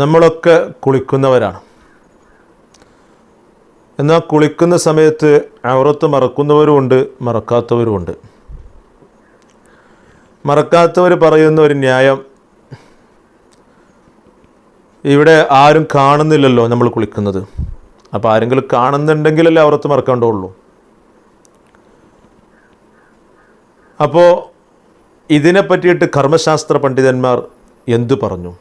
നമ്മളൊക്കെ കുളിക്കുന്നവരാണ്. എന്നാൽ കുളിക്കുന്ന സമയത്ത് അവറത്ത് മറക്കുന്നവരുമുണ്ട് മറക്കാത്തവരുമുണ്ട്. മറക്കാത്തവർ പറയുന്ന ഒരു ന്യായം ഇവിടെ ആരും കാണുന്നില്ലല്ലോ നമ്മൾ കുളിക്കുന്നത്. അപ്പോൾ ആരെങ്കിലും കാണുന്നുണ്ടെങ്കിലല്ലേ ഔറത്ത് മറക്കേണ്ടുള്ളൂ അപ്പോൾ ഇതിനെ പറ്റിയിട്ട് കർമ്മശാസ്ത്ര പണ്ഡിതന്മാർ എന്തു പറഞ്ഞു?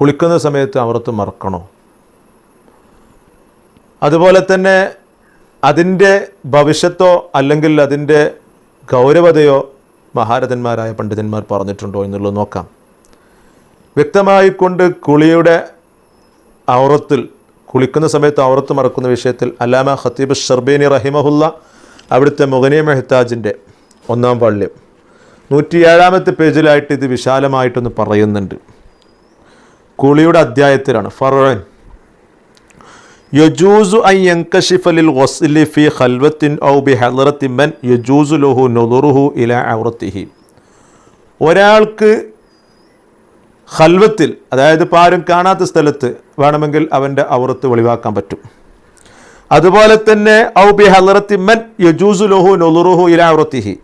കുളിക്കുന്ന സമയത്ത് ഔറത്ത് മറക്കണോ? അതുപോലെ തന്നെ അതിന്റെ ഭവിഷ്യത്തോ അല്ലെങ്കിൽ അതിന്റെ ഗൗരവതയോ മഹാരഥന്മാരായ പണ്ഡിതന്മാർ പറഞ്ഞിട്ടുണ്ടോ എന്നുള്ളത് നോക്കാം. വ്യക്തമായിക്കൊണ്ട് കുളിയുടെ ഔറത്തിൽ കുളിക്കുന്ന സമയത്ത് ഔറത്ത് മറക്കുന്ന വിഷയത്തിൽ അല്ലാമ ഖത്തീബ് ഷർബേനി റഹിമഹുല്ല അവിടുത്തെ മുഗനിയ മെഹ്താജിന്റെ ഒന്നാം പള്ളി നൂറ്റിയേഴാമത്തെ പേജിലായിട്ട് ഇത് വിശാലമായിട്ടൊന്ന് പറയുന്നുണ്ട്. കുളിയുടെ അധ്യായത്തിലാണ്. ഫറോൻ യജൂസു അൻ യൻകശിഫ വസ്ലി ഫി ഖൽവത്തിൻ ഔ ബി ഹളറത്തി മൻ യജൂസു ലഹു നുദുറുഹു ഇല ഔറത്തിഹി. ഒരാൾക്ക് ഖൽവത്തിൽ അതായത് ഇപ്പോൾ ആരും കാണാത്ത സ്ഥലത്ത് വേണമെങ്കിൽ അവന്റെ ഔറത്ത് വെളിവാക്കാൻ പറ്റും. അതുപോലെ തന്നെ ഔ ബി ഹളറത്തി മൻ യജൂസു ലഹു നുദുറുഹു ഇല ഔറത്തിഹി.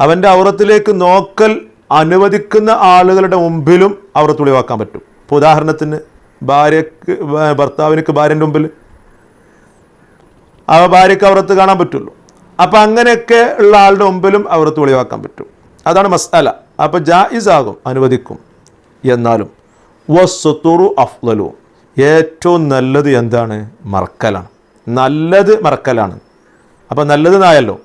അവന്റെ ഔറത്തിലേക്ക് നോക്കൽ അനുവദിക്കുന്ന ആളുകളുടെ മുമ്പിലും ഔറത്ത് വെളിവാക്കാൻ പറ്റും. ഇപ്പോൾ ഉദാഹരണത്തിന് ഭാര്യക്ക് ഭർത്താവിനക്ക് ഭാര്യന്റെ മുമ്പിൽ ആ ഭാര്യക്ക് അവർത്ത് കാണാൻ പറ്റുള്ളൂ. അപ്പം അങ്ങനെയൊക്കെ ഉള്ള ആളുടെ മുമ്പിലും അവർത്ത് വെളിവാക്കാൻ പറ്റും. അതാണ് മസാല അപ്പം ജായിസ് ആകും അനുവദിക്കും. എന്നാലും വസ്തുറു അഫ്ലലു. ഏറ്റവും നല്ലത് എന്താണ്? മറക്കലാണ്. നല്ലത് മറക്കലാണ്. അപ്പം നല്ലത് നായല്ലോ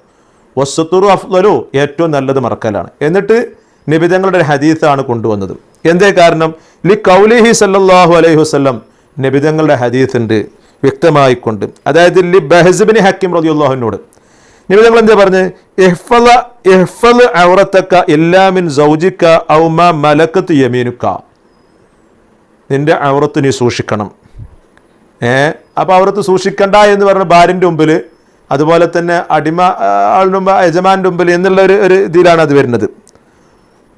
വസ്തുറു അഫ്ലലു ഏറ്റവും നല്ലത് മറക്കലാണ്. എന്നിട്ട് നിബിതങ്ങളുടെ ഹദീസാണ് കൊണ്ടുവന്നത്. എന്തേ കാരണം? ലി കൗലിഹി സല്ലാഹു അലൈഹി വസ്ലം നബിതങ്ങളുടെ ഹദീസ് ഉണ്ട് വ്യക്തമായിക്കൊണ്ട്. അതായത് ലി ബഹസബിന് ഹക്കിം റതിയുള്ളാഹുവിനോട് നിബിതങ്ങൾ എന്താ പറഞ്ഞ്? നിന്റെ ഔറത്ത് നീ സൂക്ഷിക്കണം. ഏ? അപ്പോൾ ഔറത്ത് സൂക്ഷിക്കണ്ട എന്ന് പറഞ്ഞ ഭാര്യന്റെ മുമ്പിൽ അതുപോലെ തന്നെ അടിമ ആളിന്റെ മുമ്പ് യജമാന്റെ മുമ്പിൽ എന്നുള്ള ഒരു ഒരു ഇതിലാണ് അത് വരുന്നത്.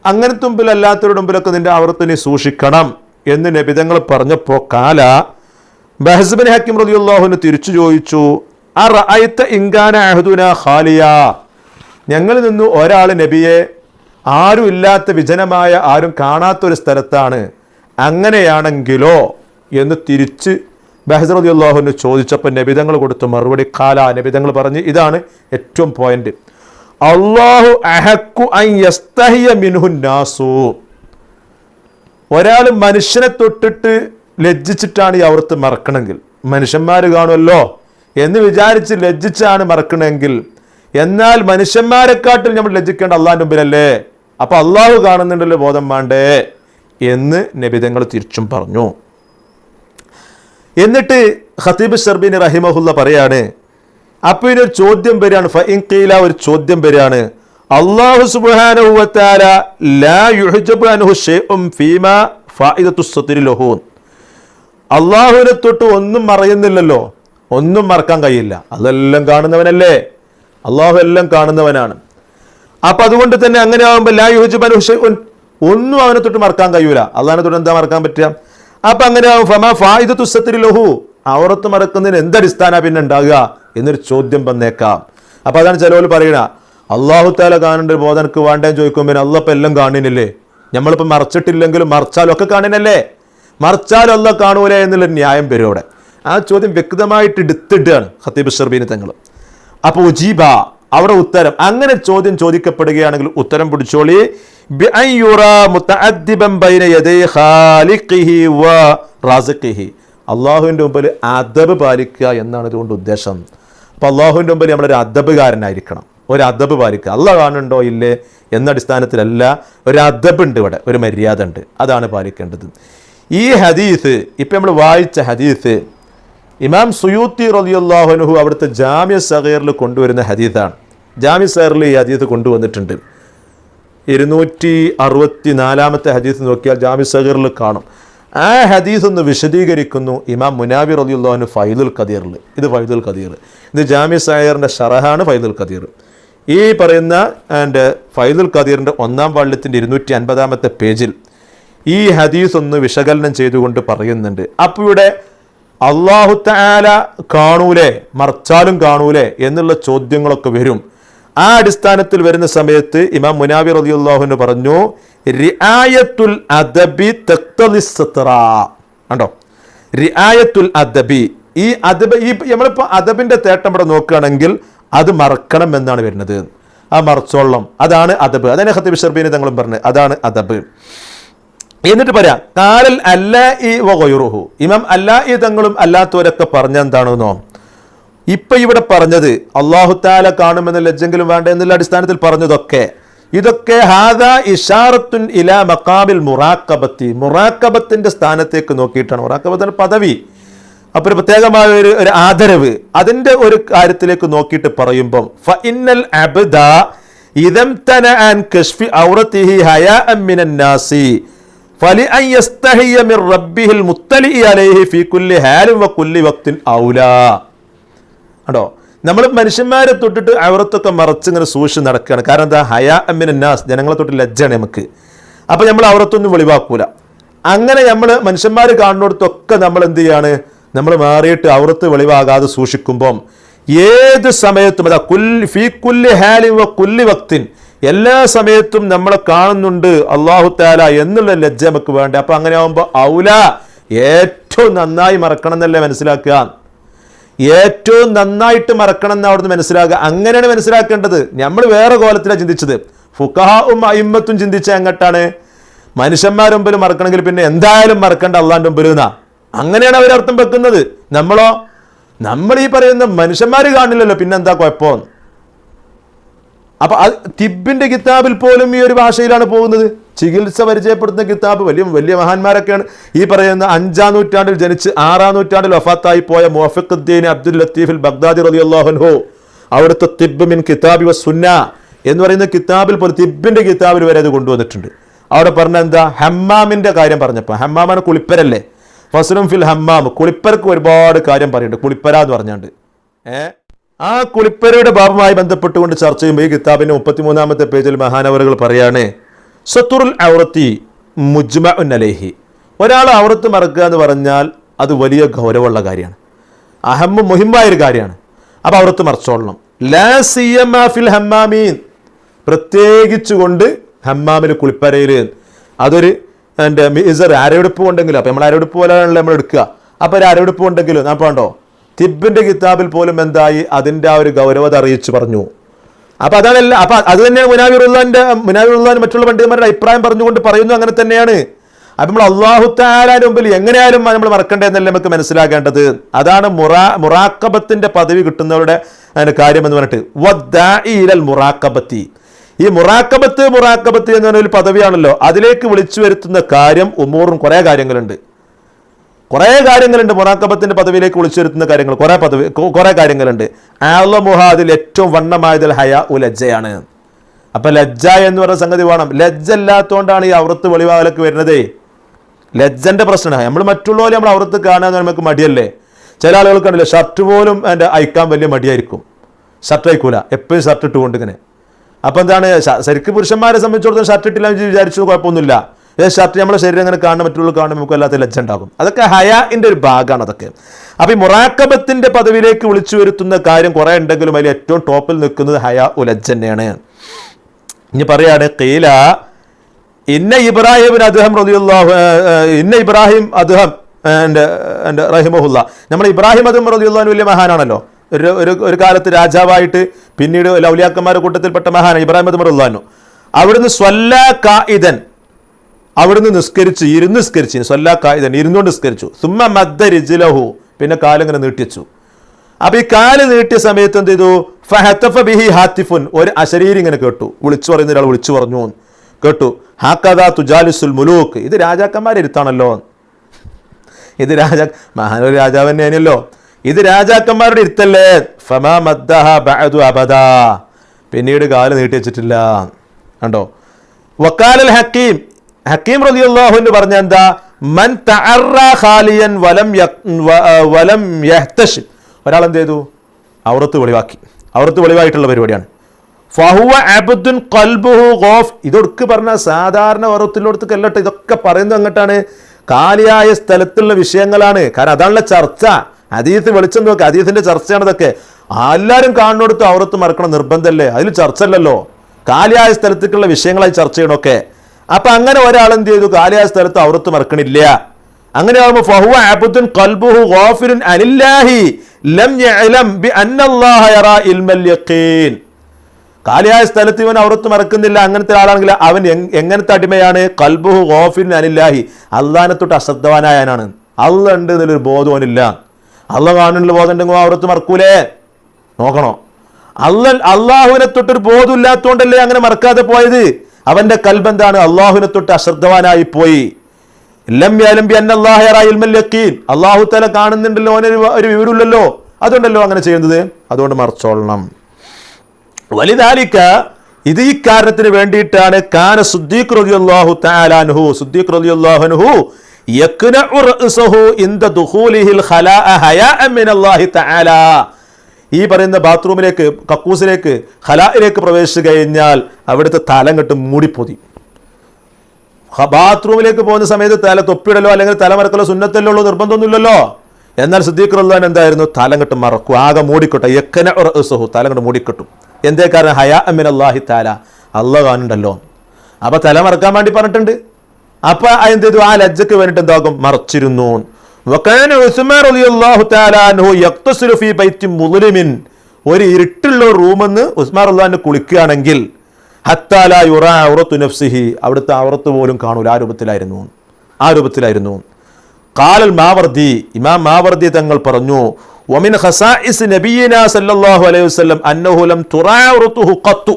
അങ്ങനത്തെ തുമ്പിൽ അല്ലാത്തവരുടെ മുമ്പിലൊക്കെ നിന്റെ ആവർത്തനെ സൂക്ഷിക്കണം എന്ന് നബിതങ്ങൾ പറഞ്ഞപ്പോൾ കാല ബഹസ്ബിൻ ഹക്കിം റളിയല്ലാഹുവിന് തിരിച്ചു ചോദിച്ചു ആ ഞങ്ങളിൽ നിന്ന് ഒരാൾ നബിയെ ആരും ഇല്ലാത്ത വിജനമായ ആരും കാണാത്ത ഒരു സ്ഥലത്താണ് അങ്ങനെയാണെങ്കിലോ എന്ന് തിരിച്ച് ബഹസ് അള്ളാഹുവിന് ചോദിച്ചപ്പോൾ നബിതങ്ങൾ കൊടുത്ത മറുപടി കാല നബിതങ്ങൾ പറഞ്ഞ് ഇതാണ് ഏറ്റവും പോയിന്റ് അള്ളാഹു അഹക്കു നാസു. ഒരാൾ മനുഷ്യനെ തൊട്ടിട്ട് ലജ്ജിച്ചിട്ടാണ് ഈ അവർത്ത് മറക്കണമെങ്കിൽ. മനുഷ്യന്മാർ കാണുമല്ലോ എന്ന് വിചാരിച്ച് ലജ്ജിച്ചാണ് മറക്കണമെങ്കിൽ. എന്നാൽ മനുഷ്യന്മാരെക്കാട്ടിൽ നമ്മൾ ലജ്ജിക്കേണ്ട അള്ളാഹിന്റെ മുമ്പിലല്ലേ? അപ്പൊ അള്ളാഹു കാണുന്നുണ്ടല്ലോ ബോധം വേണ്ടേ എന്ന് നബിതങ്ങൾ തിരിച്ചും പറഞ്ഞു. എന്നിട്ട് ഖത്തീബ് ഷർബിൻ റഹിമഹുല്ല പറയാണ് അപ്പൊ ഒരു ചോദ്യം വരികയാണ്. ഫീല ഒരു ചോദ്യം വരികയാണ്. അള്ളാഹു സുബ്ഹാനഹു വതആല ലാ അള്ളാഹുവിനെ തൊട്ട് ഒന്നും മറയുന്നില്ലല്ലോ ഒന്നും മറക്കാൻ കഴിയില്ല. അതെല്ലാം കാണുന്നവനല്ലേ? അള്ളാഹു എല്ലാം കാണുന്നവനാണ്. അപ്പൊ അതുകൊണ്ട് തന്നെ അങ്ങനെ ആകുമ്പോൾ ലാ യുഹജബ് അൻഹു ഷൈഉൻ ഒന്നും അവനെ തൊട്ട് മറക്കാൻ കഴിയൂല. അള്ളാഹിനെ തൊട്ട് എന്താ മറക്കാൻ പറ്റുക? അപ്പൊ അങ്ങനെ ആകും ഫമാ ഫായിദത്തു സത്രി ലഹു. ഔറത്ത് മറക്കുന്നതിന് എന്തടിസ്ഥാന പിന്നെ ഉണ്ടാകുക? എന്നൊരു ചോദ്യം വന്നേക്കാം. അപ്പോൾ അതാണ് ചിലവർ പറയണ അള്ളാഹു താല കാണേണ്ട ഒരു ബോധനക്ക് വേണ്ടേന്ന് ചോദിക്കുമ്പോൾ പിന്നെ അള്ളപ്പം എല്ലാം കാണുന്നില്ലേ? നമ്മളിപ്പോൾ മറച്ചിട്ടില്ലെങ്കിലും ഒക്കെ കാണുന്നല്ലേ? മറച്ചാലും അല്ല കാണൂലേ എന്നുള്ള ന്യായം വരും അവിടെ. ആ ചോദ്യം വ്യക്തമായിട്ട് എടുത്തിട്ടാണ് ഹത്തീബ് ഷർബീന് തങ്ങൾ. അപ്പോൾ ഉജീബ അവിടെ ഉത്തരം അങ്ങനെ ചോദ്യം ചോദിക്കപ്പെടുകയാണെങ്കിൽ ഉത്തരം പിടിച്ചോളി. അള്ളാഹുവിന്റെ മുമ്പിൽ അദബ് പാലിക്കുക എന്നാണ് ഇതുകൊണ്ട് ഉദ്ദേശം. അപ്പോൾ അള്ളാഹുവിന്റെ മുമ്പിൽ നമ്മളൊരു അദബുകാരനായിരിക്കണം. ഒരു അദബ് പാലിക്കുക. അള്ള കാണുന്നുണ്ടോ? ഇല്ലേ? എന്ന അടിസ്ഥാനത്തിലല്ല ഒരു അദബ് ഉണ്ട് ഇവിടെ. ഒരു മര്യാദ ഉണ്ട് അതാണ് പാലിക്കേണ്ടത്. ഈ ഹദീസ് ഇപ്പം നമ്മൾ വായിച്ച ഹദീസ് ഇമാം സുയൂത്തി റലിയുല്ലാഹുനുഹു അവിടുത്തെ ജാമ്യ സഹീറിൽ കൊണ്ടുവരുന്ന ഹദീസാണ്. ജാമ്യ സഹീറിൽ ഈ ഹദീസ് കൊണ്ടുവന്നിട്ടുണ്ട്. ഇരുന്നൂറ്റി അറുപത്തി നാലാമത്തെ ഹദീസ് നോക്കിയാൽ ജാമ്യ സഹീറിൽ കാണും. ആ ഹദീസ് ഒന്ന് വിശദീകരിക്കുന്നു ഇമാം മുനാബിർ റലിയുല്ലാഹുന് ഫൈദുൽ ഖദീറിൽ ഇത് ഫൈദുൽ ഖദീർ. ഇത് ജാമ്യ സായറിന്റെ ഷറഹാണ് ഫൈദുൽ ഖദീർ. ഈ പറയുന്ന എന്റെ ഫൈദുൽ ഖദീറിന്റെ ഒന്നാം വള്ളത്തിന്റെ ഇരുന്നൂറ്റി അൻപതാമത്തെ പേജിൽ ഈ ഹദീസ് ഒന്ന് വിശകലനം ചെയ്തുകൊണ്ട് പറയുന്നുണ്ട്. അപ്പോൾ ഇവിടെ അള്ളാഹു താല കാണൂലേ മറച്ചാലും കാണൂലേ എന്നുള്ള ചോദ്യങ്ങളൊക്കെ വരും. ആ അടിസ്ഥാനത്തിൽ വരുന്ന സമയത്ത് ഇമാം മുനാബി റലി അള്ളാഹുവിന് പറഞ്ഞു റിആയത്തുൽ അദബി കണ്ടോ? റിആയത്തുൽ അദബി. ഈ അദബ് ഈ നമ്മളിപ്പോൾ അദബിന്റെ തേട്ടം ഇവിടെ നോക്കുകയാണെങ്കിൽ അത് മറക്കണം എന്നാണ് വരുന്നത്. ആ മറച്ചോളം അതാണ് അദബ്. അതന്നെ ഖത്തീബ് ഷർബീന് തങ്ങളും പറഞ്ഞത് അതാണ് അദബ്. എന്നിട്ട് പറയാം കാലൽ അല്ല ഈ വഗൈറുഹു ഇമാം അല്ലാ ഈ തങ്ങളും അല്ലാത്തവരൊക്കെ പറഞ്ഞ എന്താണെന്നോ? ഇപ്പൊ ഇവിടെ പറഞ്ഞത് അള്ളാഹു താല കാണുമെന്ന ലജ്ജെങ്കിലും വേണ്ട എന്നുള്ള അടിസ്ഥാനത്തിൽ പറഞ്ഞതൊക്കെ. ഇതൊക്കെ ഹാദാ ഇഷാറത്തുൻ ഇല മക്കാബിൽ മുറാക്കബത്തി. മുറാക്കബത്തിന്റെ സ്ഥാനത്തേക്ക് നോക്കിയിട്ടാണ്. മുറാക്കബത്തിന്റെ പദവി. അപ്പൊ ഒരു പ്രത്യേകമായ ഒരു ഒരു ആദരവ്. അതിന്റെ ഒരു കാര്യത്തിലേക്ക് നോക്കിയിട്ട് പറയുമ്പം ഫ ഇന്നൽ അബ്ദ ഇദം തന ആൻ യസ്തഹിയ മിർ മുത്തലി അലൈഹി ഫീ വ ഔലാ. കണ്ടോ നമ്മൾ മനുഷ്യന്മാരെ തൊട്ടിട്ട് അവറത്തൊക്കെ മറച്ച് ഇങ്ങനെ സൂക്ഷിച്ച് നടക്കുകയാണ്. കാരണം എന്താ? ഹയാ അമ്മിനാസ് ജനങ്ങളെ തൊട്ട് ലജ്ജാണ് നമുക്ക്. അപ്പം നമ്മൾ അവറത്തൊന്നും വെളിവാക്കൂല. അങ്ങനെ നമ്മൾ മനുഷ്യന്മാർ കാണുന്നിടത്തൊക്കെ നമ്മൾ എന്ത് ചെയ്യാണ്? നമ്മൾ മാറിയിട്ട് അവറത്ത് വെളിവാകാതെ സൂക്ഷിക്കുമ്പം ഏത് സമയത്തും അതാ കുല്ലി ഫീ കുല്ലി ഹാലി വ കുല്ലി വക്തിൻ. എല്ലാ സമയത്തും നമ്മളെ കാണുന്നുണ്ട് അള്ളാഹു താല എന്നുള്ള ലജ്ജ നമുക്ക് വേണ്ട. അപ്പം അങ്ങനെ ആകുമ്പോൾ ഔല ഏറ്റവും നന്നായി മറക്കണം എന്നല്ലേ മനസ്സിലാക്കുക. ഏറ്റവും നന്നായിട്ട് മറക്കണം എന്ന് അവിടുന്ന് മനസ്സിലാക്കുക. അങ്ങനെയാണ് മനസ്സിലാക്കേണ്ടത്. നമ്മൾ വേറെ കോലത്തിലാണ് ചിന്തിച്ചത്. ഫുക്കഹാവും അയിമ്മത്തും ചിന്തിച്ച എങ്ങട്ടാണ്? മനുഷ്യന്മാരുടെ മറക്കണമെങ്കിൽ പിന്നെ എന്തായാലും മറക്കേണ്ട അള്ളാന്റെ മുമ്പിൽ എന്നാ? അങ്ങനെയാണ് അവർ അർത്ഥം വെക്കുന്നത്. നമ്മളോ നമ്മൾ ഈ പറയുന്ന മനുഷ്യന്മാർ കാണില്ലല്ലോ പിന്നെന്താ കുഴപ്പം? അപ്പൊ തിബിന്റെ കിതാബിൽ പോലും ഈ ഒരു ഭാഷയിലാണ് പോകുന്നത്. ചികിത്സ പരിചയപ്പെടുത്തുന്ന കിതാബ് വലിയ വലിയ മഹാന്മാരൊക്കെയാണ്. ഈ പറയുന്ന അഞ്ചാം നൂറ്റാണ്ടിൽ ജനിച്ച് ആറാം നൂറ്റാണ്ടിൽ വഫാത്തായി പോയ മുഹഫിഖുദ്ദീൻ അബ്ദുൽ ലത്തീഫിൽ ബഗ്ദാദി റലി അള്ളാഹുൻഹു അവിടുത്തെ തിബ് മിൻ കിതാബി വ സുന്ന എന്ന് പറയുന്ന കിതാബിൽ പോലും തിബിന്റെ കിതാബിൽ വരെ അത് കൊണ്ടുവന്നിട്ടുണ്ട്. അവിടെ പറഞ്ഞ എന്താ? ഹമ്മാമിന്റെ കാര്യം പറഞ്ഞപ്പോൾ ഹമ്മാമാണ് കുളിപ്പരല്ലേ? ഫസ്ലും ഫിൽ ഹമ്മാം കുളിപ്പർക്ക് ഒരുപാട് കാര്യം പറയുന്നുണ്ട്. കുളിപ്പര എന്ന് പറഞ്ഞാണ്ട്. ഏഹ് ആ കുളിപ്പരയുടെ ഭാഗമായി ബന്ധപ്പെട്ടുകൊണ്ട് ചർച്ച ചെയ്യുമ്പോൾ ഈ കിതാബിന്റെ മുപ്പത്തിമൂന്നാമത്തെ പേജിൽ മഹാനവറുകൾ പറയാണ് സത്തുറുൽ ഔറത്തി മുജ്മ അലൈഹി. ഒരാൾ ഔറത്ത് മറക്കുക എന്ന് പറഞ്ഞാൽ അത് വലിയ ഗൗരവമുള്ള കാര്യമാണ്. അഹമ്മ മുഹിമ്മായ ഒരു കാര്യമാണ്. അപ്പോൾ ഔറത്ത് മറച്ചോളണം. ലാ സി എം ഫിൽ ഹമ്മാമീൻ. പ്രത്യേകിച്ച് കൊണ്ട് ഹമ്മാമിൽ കുളിപ്പരയിൽ അതൊരു എന്റെ മീസർ അരവെടുപ്പ് ഉണ്ടെങ്കിലും അപ്പം നമ്മൾ അരവെടുപ്പ് പോലെയാണല്ലോ നമ്മൾ എടുക്കുക. അപ്പോൾ ഒരു അരവെടുപ്പ് ഉണ്ടെങ്കിലും ഞാൻ പോകണ്ടോ തിബിന്റെ കിതാബിൽ പോലും എന്തായി? അതിന്റെ ആ ഒരു ഗൗരവത അറിയിച്ചു പറഞ്ഞു. അപ്പൊ അതാണല്ല അപ്പൊ അത് തന്നെ മുനാവിറുല്ലാന്റെ മുനാവിറുല്ലാൻ മറ്റുള്ള പണ്ഡിതന്മാരുടെ അഭിപ്രായം പറഞ്ഞുകൊണ്ട് പറയുന്നു അങ്ങനെ തന്നെയാണ്. അപ്പൊ നമ്മൾ അള്ളാഹു താലാന്റെ മുമ്പിൽ എങ്ങനെയാലും നമ്മൾ മറക്കണ്ടേന്നല്ല നമുക്ക് മനസ്സിലാക്കേണ്ടത് അതാണ് മുറാ മുറാക്കബത്തിന്റെ പദവി കിട്ടുന്നവരുടെ കാര്യം എന്ന് പറഞ്ഞിട്ട്. മുറാക്കബത്തി. ഈ മുറാക്കബത്ത് മുറാക്കബത്ത് എന്ന് പറഞ്ഞ ഒരു പദവിയാണല്ലോ. അതിലേക്ക് വിളിച്ചു വരുത്തുന്ന കാര്യം ഉമ്മൂറും കുറേ കാര്യങ്ങളുണ്ട്. കുറേ കാര്യങ്ങളുണ്ട് മുറാക്കബത്തിന്റെ പദവിയിലേക്ക് വിളിച്ചു വരുത്തുന്ന കാര്യങ്ങൾ. കുറേ പദവി കുറേ കാര്യങ്ങളുണ്ട്. ആലമുഹ മുഹാദിൽ ഏറ്റവും വണ്ണമായതിൽ ഹയ ഉ ലജ്ജയാണ്. അപ്പൊ ലജ്ജ എന്ന് പറയുന്ന സംഗതി വേണം. ലജ്ജ ഇല്ലാത്തതുകൊണ്ടാണ് ഈ അവൃത്ത് വെളിവാകലൊക്കെ വരുന്നതേ. ലജ്ജന്റെ പ്രശ്നമാണ്. നമ്മൾ മറ്റുള്ളവരെ നമ്മൾ അവൃത്ത് കാണാൻ നമുക്ക് മടിയല്ലേ? ചില ആളുകൾക്ക് ഉണ്ടല്ലോ ഷർട്ട് പോലും എന്റെ അയക്കാൻ വലിയ മടിയായിരിക്കും. ഷർട്ട് അയക്കൂല. എപ്പോഴും ഷർട്ട് ഇട്ടുകൊണ്ട് ഇങ്ങനെ അപ്പൊ എന്താണ്? ശരിക്കും പുരുഷന്മാരെ സംബന്ധിച്ചിടത്തോളം ഷർട്ട് ഇട്ടില്ല വിചാരിച്ചു കുഴപ്പമൊന്നുമില്ല. ഷർട്ട് നമ്മുടെ ശരീരം അങ്ങനെ കാണുന്ന മറ്റുള്ള കാണുമ്പോൾ നമുക്ക് വല്ലാത്ത ലജ്ജ ഉണ്ടാകും. അതൊക്കെ ഹയാന്റെ ഒരു ഭാഗമാണ് അതൊക്കെ. അപ്പൊ ഈ മുറാക്കബത്തിന്റെ പദവിയിലേക്ക് വിളിച്ചു വരുത്തുന്ന കാര്യം കുറെ ഉണ്ടെങ്കിലും അതിൽ ഏറ്റവും ടോപ്പിൽ നിൽക്കുന്നത് ഹയാ ഉലജ്ജ തന്നെയാണ്. ഇനി പറയാണ് കീല ഇന്ന ഇബ്രാഹിമിൻ അദ്ദേഹം റളിയല്ലാഹു ഇന്ന ഇബ്രാഹിം അദ്ദേഹം എന്റെ എന്റെ റഹിമഹുല്ല. നമ്മുടെ ഇബ്രാഹിം അദ്ദേഹം റളിയല്ലാഹു വലിയ മഹാനാണല്ലോ. ഒരു ഒരു ഒരു കാലത്ത് രാജാവായിട്ട് പിന്നീട് ലൗലിയാക്കന്മാരുടെ കൂട്ടത്തിൽപ്പെട്ട മഹാനാണ് ഇബ്രാഹിം അദ്ദേഹം റളിയല്ലാഹു അവിടുന്ന് സ്വല്ല കായിദൻ അവിടുന്ന് നിസ്കരിച്ചു ഇരുന്ന് നിസ്കരിച്ചു. സ്വല്ലാ കായിദൻ ഇരുന്നുകൊണ്ട് നിസ്കരിച്ചു. സുമ്മ മദ്ദ രിജിലഹു. പിന്നെ കാലിങ്ങനെ നീട്ടിച്ചു. അപ്പൊ ഈ കാൽ നീട്ടിയ സമയത്ത് എന്ത് ചെയ്തു? ഫഹത്തഫ ബിഹി ഹാത്തിഫുൻ. ഒരു അശരീരി ഇങ്ങനെ കേട്ടു. വിളിച്ചു പറയുന്ന ഒരാൾ വിളിച്ചു പറഞ്ഞു കേട്ടു. ഹാക്കഥാ തുജാലിസുൽ മുലൂക്ക്. ഇത് രാജാക്കന്മാരിരുത്താണല്ലോ ഇത് രാജ മഹാനൊരു രാജാവ് തന്നെയാണല്ലോ. ഇത് രാജാക്കന്മാരുടെ ഇരുത്തല്ലേ ഫമാ മദ്ദഹ ബഅദു അബദാ. പിന്നീട് കാൽ നീട്ടി വെച്ചിട്ടില്ല. കണ്ടോ? വക്കാലൽ ഹക്കീം. ഹക്കീം റലി അൻഹു പറഞ്ഞ എന്താ? മൻ ഖാലിയൻ വലം വലം യഹ്തഷ്. ഒരാൾ എന്ത് ചെയ്തു? അവർത്ത് വെളിവാക്കി. അവർത്ത് വെളിവായിട്ടുള്ള പരിപാടിയാണ്. ഫഹുവ അബുദ്ദുൻ ഖൽബുഹു ഗോഫ്. ഇതൊക്കെ പറഞ്ഞ സാധാരണ ഓരോത്തിലോടത്ത് കല്ലട്ടെ ഇതൊക്കെ പറയുന്നത് അങ്ങോട്ടാണ് കാലിയായ സ്ഥലത്തുള്ള വിഷയങ്ങളാണ്. കാരണം അതാണല്ലോ ചർച്ച. അതീത്ത് വെളിച്ചം നോക്കുക അതീത്തിന്റെ ചർച്ചയാണ് ഇതൊക്കെ. എല്ലാവരും കാണുന്നിടത്ത് അവർത്ത് മറക്കണം നിർബന്ധമല്ലേ അതിൽ ചർച്ച അല്ലല്ലോ കാലിയായ സ്ഥലത്തേക്കുള്ള വിഷയങ്ങളായി ചർച്ച ചെയ്യണമൊക്കെ അപ്പൊ അങ്ങനെ ഒരാൾ എന്ത് ചെയ്തു? കാലയാ സ്ഥലത്ത് ഔറത്ത് മറക്കണില്ല. അങ്ങനെ ആകുമ്പോൾ ഫഹുവ ഖൽബുഹു ലം യഅലം യറാ ഇൽമൽ യഖീൻ. കാലിയായ സ്ഥലത്ത് ഇവൻ ഔറത്ത് മറക്കുന്നില്ല. അങ്ങനത്തെ ആളാണെങ്കിൽ അവൻ എങ്- എങ്ങനത്തെ അടിമയാണ്? കൽബുഹു ഗോഫിൻ അനില്ലാഹി. അള്ളഹാനെ തൊട്ട് അശ്രദ്ധവാനായനാണ് അള്ള ഉണ്ട് എന്നുള്ളൊരു ബോധവനില്ല അള്ള കാണുന്നുള്ള ബോധം ഉണ്ടെങ്കിൽ അവർത്ത് മറക്കൂലേ? നോക്കണോ? അല്ല അള്ളാഹുവിനെ തൊട്ടൊരു ബോധമില്ലാത്തതുകൊണ്ടല്ലേ അങ്ങനെ മറക്കാതെ പോയത്? അവന്റെ കൽബന്താണ് അള്ളാഹുവിനെ തൊട്ട് അശ്രദ്ധവാനായി പോയി. അള്ളാഹു തല കാണുന്നുണ്ടല്ലോ അവനൊരു ഒരു വിവരമില്ലല്ലോ. അതുകൊണ്ടല്ലോ അങ്ങനെ ചെയ്യുന്നത്. അതുകൊണ്ട് മറച്ചോളണം. വലിതാലിക്ക ഇത് ഈ കാരണത്തിന് വേണ്ടിയിട്ടാണ് കാന സുദ്ദീഖ് അൻഹു. സുദ്ദീഖ് ഖലാഅ മിനല്ലാഹി തആല. ഈ പറയുന്ന ബാത്റൂമിലേക്ക് കക്കൂസിലേക്ക് ഹലായിലേക്ക് പ്രവേശിച്ചു കഴിഞ്ഞാൽ അവിടുത്തെ തലം കെട്ട് മൂടിപ്പൊതി. ബാത്റൂമിലേക്ക് പോകുന്ന സമയത്ത് തല തൊപ്പിടലോ അല്ലെങ്കിൽ തലമറക്കലോ സുന്നത്തല്ലോ നിർബന്ധമൊന്നുമില്ലല്ലോ. എന്നാൽ സിദ്ദീഖ് എന്തായിരുന്നു? തലം കെട്ട് മറക്കും ആകെ മൂടിക്കൊട്ടെ. എക്കന റഅ്സുഹു തലം കെട്ട് മൂടിക്കെട്ടും. എന്തേ കാരണം? ഹയാ അമിൻ അള്ളാഹി താല അള്ളാഹ് കാണുണ്ടല്ലോ. അപ്പൊ തല മറക്കാൻ വേണ്ടി പറഞ്ഞിട്ടുണ്ട്. അപ്പൊ എന്ത് ചെയ്തു? ആ ലജ്ജക്ക് വേണ്ടിട്ട് എന്താകും? മറച്ചിരുന്നു. ഉസ്മാൻ മുസ്ലിമിൻ. ഒരു ഇരുട്ടുള്ള റൂമെന്ന് ഉസ്മാൻ റളിയല്ലാഹു കുളിക്കുകയാണെങ്കിൽ ഹത്താല യുറ ഔറത്തു നഫ്സിഹി. അവിടുത്തെ ഔറത്ത് പോലും കാണൂല. ആ രൂപത്തിലായിരുന്നു. ആ രൂപത്തിലായിരുന്നു. കാലൽ മാവർദി ഇമാം മാവർദി തങ്ങൾ പറഞ്ഞു വമിൻ ഖസാഇസ് നബിയിന സല്ലല്ലാഹു അലൈഹി വസല്ലം അന്നഹു ലം ഖത്തു.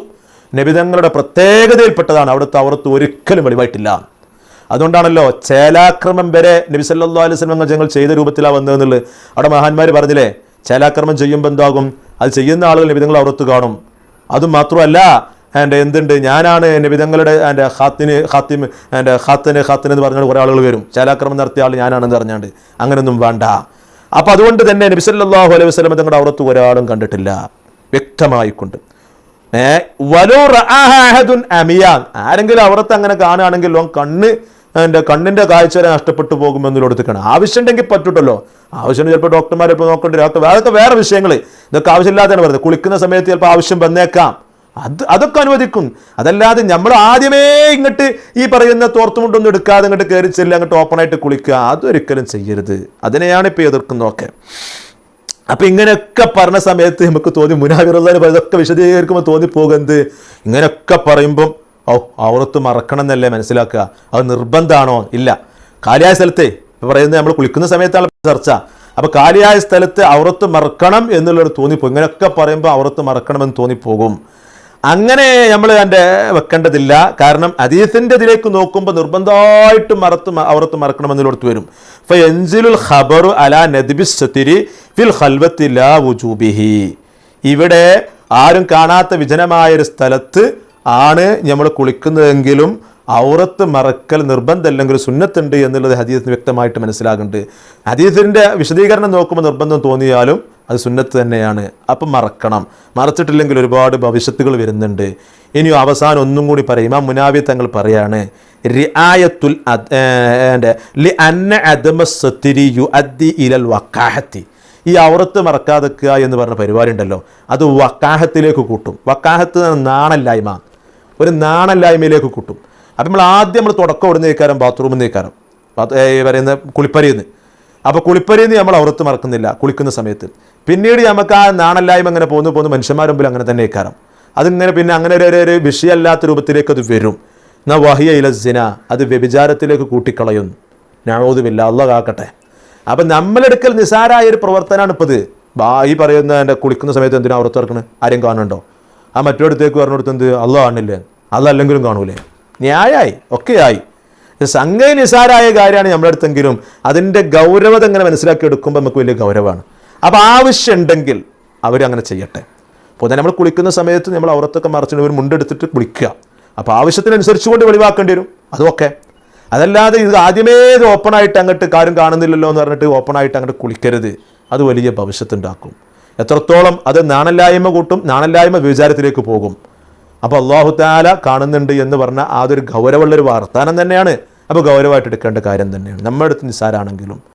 നബി തങ്ങളുടെ പ്രത്യേകതയിൽപ്പെട്ടതാണ്. അവിടുത്തെ ഔറത്ത് ഒരിക്കലും വെളിവായിട്ടില്ല. അതുകൊണ്ടാണല്ലോ ചേലാക്രമം വരെ നബി സല്ലല്ലാഹു അലൈഹി വസല്ലം ഞങ്ങൾ ചെയ്ത രൂപത്തിലാണ് വന്നതെന്നുള്ളത്. അവിടെ മഹാന്മാർ പറഞ്ഞില്ലേ ചേലാക്രമം ചെയ്യുമ്പോൾ എന്താകും? അത് ചെയ്യുന്ന ആളുകൾ നിബിധങ്ങൾ അവർത്ത് കാണും. അതും മാത്രമല്ല എന്റെ എന്തുണ്ട്? ഞാനാണ് നിബിതങ്ങളുടെ എന്റെ ഹാത്തിന് ഹാത്തിം എന്റെ ഹാത്തിന് ഹാത്തിന് എന്ന് പറഞ്ഞാൽ കുറേ ആളുകൾ വരും. ചേലാക്രമം നടത്തിയ ആൾ ഞാനാണെന്ന് പറഞ്ഞാണ്ട്. അങ്ങനെയൊന്നും വേണ്ട. അപ്പം അതുകൊണ്ട് തന്നെ നബി സല്ലല്ലാഹു അലൈഹി വസ്ലം തങ്ങളുടെ അവർത്ത് ഒരാളും കണ്ടിട്ടില്ല. വ്യക്തമായിക്കൊണ്ട്. ഏഹ് ആരെങ്കിലും അവർത്ത് അങ്ങനെ കാണുകയാണെങ്കിൽ ഓൻ കണ്ണ് എന്റെ കണ്ണിന്റെ കാഴ്ച വരെ നഷ്ടപ്പെട്ടു പോകുമെന്നിലോടത്തേക്കാണ് ആവശ്യമുണ്ടെങ്കിൽ പറ്റൂട്ടല്ലോ. ആവശ്യം ചിലപ്പോൾ ഡോക്ടർമാർ ഇപ്പോൾ നോക്കേണ്ടി. വരും അതൊക്കെ വേറെ വിഷയങ്ങൾ. ഇതൊക്കെ ആവശ്യമില്ലാതെയാണ് പറയുന്നത് കുളിക്കുന്ന സമയത്ത് ചിലപ്പോൾ ആവശ്യം വന്നേക്കാം. അത് അതൊക്കെ അനുവദിക്കും. അതല്ലാതെ നമ്മൾ ആദ്യമേ ഇങ്ങോട്ട് ഈ പറയുന്ന തോർത്തുമുണ്ടൊന്നും എടുക്കാതെ ഇങ്ങോട്ട് കയറി ചെല്ലുക അങ്ങോട്ട് ഓപ്പണായിട്ട് കുളിക്കുക അതൊരിക്കലും ചെയ്യരുത്. അതിനെയാണ് ഇപ്പോൾ എതിർക്കുന്നതൊക്കെ. അപ്പൊ ഇങ്ങനെയൊക്കെ പറഞ്ഞ സമയത്ത് നമുക്ക് തോന്നി മുനാവിറുള്ള ഇതൊക്കെ വിശദീകരിക്കുമ്പോൾ തോന്നിപ്പോകുന്നത് ഇങ്ങനെയൊക്കെ പറയുമ്പം ഓ ഔറത്ത് മറക്കണം എന്നല്ലേ മനസ്സിലാക്കുക. അത് നിർബന്ധമാണോ ഇല്ല. കാലിയായ സ്ഥലത്തെ ഇപ്പം പറയുന്നത് നമ്മൾ കുളിക്കുന്ന സമയത്താണ് ചർച്ച. അപ്പം കാലിയായ സ്ഥലത്ത് ഔറത്ത് മറക്കണം എന്നുള്ളൊരു തോന്നിപ്പോകും. ഇങ്ങനെയൊക്കെ പറയുമ്പോൾ ഔറത്ത് മറക്കണമെന്ന് തോന്നിപ്പോകും. അങ്ങനെ നമ്മൾ എന്റെ വെക്കേണ്ടതില്ല. കാരണം അതീത്തിന്റെ ഇതിലേക്ക് നോക്കുമ്പോൾ നിർബന്ധമായിട്ടും മറത്ത് ഔറത്ത് മറക്കണമെന്നിലോടത്ത് വരും. ഫ എൻജിലുൽ ഖബറു അല നദിബി സത്തിരി ഫിൽ ഹൽവത്തില്ല വുജൂബിഹി. ഇവിടെ ആരും കാണാത്ത വിജനമായ ഒരു സ്ഥലത്ത് ആണ് നമ്മൾ കുളിക്കുന്നതെങ്കിലും ഔറത്ത് മറക്കൽ നിർബന്ധമല്ലെങ്കിൽ സുന്നത്തുണ്ട് എന്നുള്ളത് ഹദീസിന് വ്യക്തമായിട്ട് മനസ്സിലാകുന്നുണ്ട്. ഹദീസിന്റെ വിശദീകരണം നോക്കുമ്പോൾ നിർബന്ധം തോന്നിയാലും അത് സുന്നത്ത് തന്നെയാണ്. അപ്പം മറക്കണം. മറച്ചിട്ടില്ലെങ്കിൽ ഒരുപാട് ഭവിഷ്യത്തുകൾ വരുന്നുണ്ട്. ഇനി അവസാനം ഒന്നും കൂടി പറയും. ആ മുനാവി തങ്ങൾ പറയാണ് റിആയത്തുൽ ഇലൽ ഈ ഔറത്ത് മറക്കാതെക്കുക എന്ന് പറഞ്ഞ പരിപാടി ഉണ്ടല്ലോ. അത് വക്കാഹത്തിലേക്ക് കൂട്ടും. വക്കാഹത്ത് നാണല്ലായ്മ ഒരു നാണല്ലായ്മയിലേക്ക് കൂട്ടും. അപ്പം നമ്മൾ ആദ്യം നമ്മൾ തുടക്കം ഇവിടുന്ന് നിൽക്കാരം ബാത്റൂമിൽ ഈ പറയുന്ന കുളിപ്പരിയിൽ നിന്ന് അപ്പോൾ കുളിപ്പരിയിൽ നിന്ന് നമ്മൾ അവർത്ത് മറക്കുന്നില്ല കുളിക്കുന്ന സമയത്ത്. പിന്നീട് നമുക്ക് ആ നാണല്ലായ്മ അങ്ങനെ പോകുന്നു പോകുന്നു മനുഷ്യന്മാരുടെ മുമ്പിൽ അങ്ങനെ തന്നെ നിൽക്കാരം അതിങ്ങനെ പിന്നെ അങ്ങനെ ഒരു- ഒരു വിഷയമല്ലാത്ത രൂപത്തിലേക്ക് അത് വരും. എന്നാൽ വഹിയ ഇലസിന അത് വ്യഭിചാരത്തിലേക്ക് കൂട്ടിക്കളയുന്നു. ഞാനോതുമില്ല അള്ള കാക്കട്ടെ. അപ്പം നമ്മളെടുക്കൽ നിസാരായ ഒരു പ്രവർത്തനമാണ് ഇപ്പോൾ ഇത് ഈ പറയുന്ന എന്റെ കുളിക്കുന്ന സമയത്ത് എന്തിനാ അവർത്ത് ഇറക്കണേ ആരെയും കാണുന്നുണ്ടോ? ആ മറ്റൊരിടത്തേക്ക് കൊടുത്ത് എന്ത്? അല്ല കാണില്ലേ? അതല്ലെങ്കിലും കാണൂലേ? ന്യായായി ഒക്കെയായി. സംഘ നിസാരായ കാര്യമാണ് നമ്മുടെ അടുത്തെങ്കിലും അതിന്റെ ഗൗരവത എങ്ങനെ മനസ്സിലാക്കി എടുക്കുമ്പോൾ നമുക്ക് വലിയ ഗൗരവമാണ്. അപ്പോൾ ആവശ്യമുണ്ടെങ്കിൽ അവരങ്ങനെ ചെയ്യട്ടെ. പൊതുവെ നമ്മൾ കുളിക്കുന്ന സമയത്ത് നമ്മൾ ഔറത്തൊക്കെ മറച്ചിട്ട് ഒരു മുണ്ടെടുത്തിട്ട് കുളിക്കുക. അപ്പോൾ ആവശ്യത്തിനനുസരിച്ച് കൊണ്ട് വെളിവാക്കേണ്ടി വരും. അതൊക്കെ. അതല്ലാതെ ഇത് ആദ്യമേ ഇത് ഓപ്പണായിട്ട് അങ്ങോട്ട് കാര്യം കാണുന്നില്ലല്ലോ എന്ന് പറഞ്ഞിട്ട് ഓപ്പണായിട്ട് അങ്ങോട്ട് കുളിക്കരുത്. അത് വലിയ ഭവിഷ്യത്തുണ്ടാക്കും. എത്രത്തോളം അത് നാണല്ലായ്മ കൂട്ടും നാണല്ലായ്മ വിചാരത്തിലേക്ക് പോകും. അപ്പോൾ അള്ളാഹു താല കാണുന്നുണ്ട് എന്ന് പറഞ്ഞാൽ അതൊരു ഗൗരവമുള്ളൊരു വാർത്താനം തന്നെയാണ്. അപ്പോൾ ഗൗരവമായിട്ട് എടുക്കേണ്ട കാര്യം തന്നെയാണ്. നമ്മുടെ അടുത്ത് നിസ്സാരാണെങ്കിലും.